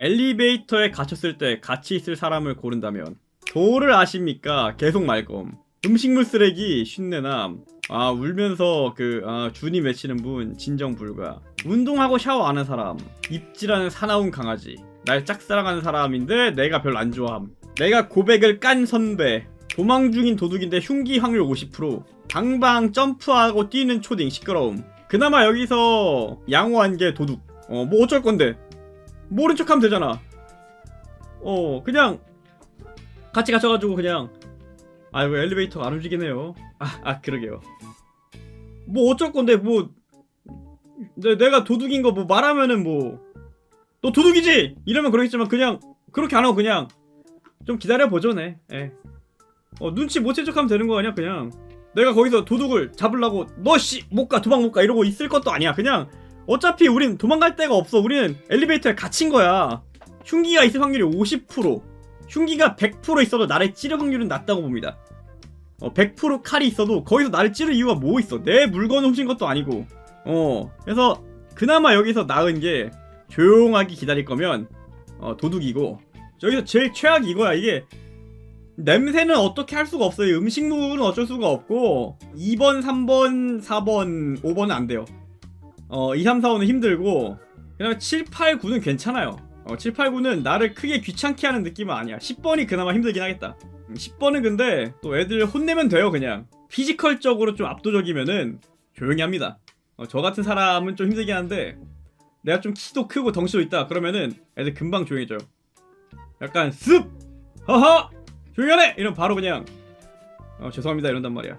엘리베이터에 갇혔을 때 같이 있을 사람을 고른다면 도를 아십니까? 계속 말검. 음식물 쓰레기 쉰내남. 아 울면서 그 아, 준이 맺히는 분 진정 불가. 운동하고 샤워 안 하는 사람. 입질하는 사나운 강아지. 날 짝사랑하는 사람인데 내가 별로 안 좋아함. 내가 고백을 깐 선배. 도망 중인 도둑인데 흉기 확률 50% 방방 점프하고 뛰는 초딩 시끄러움. 그나마 여기서 양호한 게 도둑. 어 뭐 어쩔 건데 모른 척하면 되잖아. 어 그냥 같이 갇혀가지고 그냥 아이고 엘리베이터가 안 움직이네요. 아, 아 그러게요. 뭐 어쩔 건데 뭐 내, 내가 도둑인 거 뭐 말하면은 뭐 너 도둑이지! 이러면 그러겠지만 그냥 그렇게 안 하고 그냥 좀 기다려 보죠네. 예. 어 눈치 못챈 척하면 되는 거 아니야 그냥. 내가 거기서 도둑을 잡으려고 너 씨 못 가 도망 못 가 이러고 있을 것도 아니야. 그냥 어차피 우린 도망갈 데가 없어. 우리는 엘리베이터에 갇힌 거야. 흉기가 있을 확률이 50% 흉기가 100% 있어도 나를 찌를 확률은 낮다고 봅니다. 어, 100% 칼이 있어도 거기서 나를 찌를 이유가 뭐 있어? 내 물건 훔친 것도 아니고. 어 그래서 그나마 여기서 나은 게 조용하게 기다릴 거면 어, 도둑이고 여기서 제일 최악이 이거야. 이게 냄새는 어떻게 할 수가 없어요. 음식물은 어쩔 수가 없고 2번 3번 4번 5번은 안 돼요 어 2, 3, 4, 5는 힘들고 그 다음에 7, 8, 9는 괜찮아요. 어, 7, 8, 9는 나를 크게 귀찮게 하는 느낌은 아니야. 10번이 그나마 힘들긴 하겠다. 음, 10번은 근데 또 애들 혼내면 돼요 그냥. 피지컬적으로 좀 압도적이면은 조용히 합니다. 어, 저 같은 사람은 좀 힘들긴 한데 내가 좀 키도 크고 덩치도 있다 그러면은 애들 금방 조용해져요. 약간 습! 허허! 조용히 하네! 이러면 바로 그냥 어, 죄송합니다. 이런단 말이야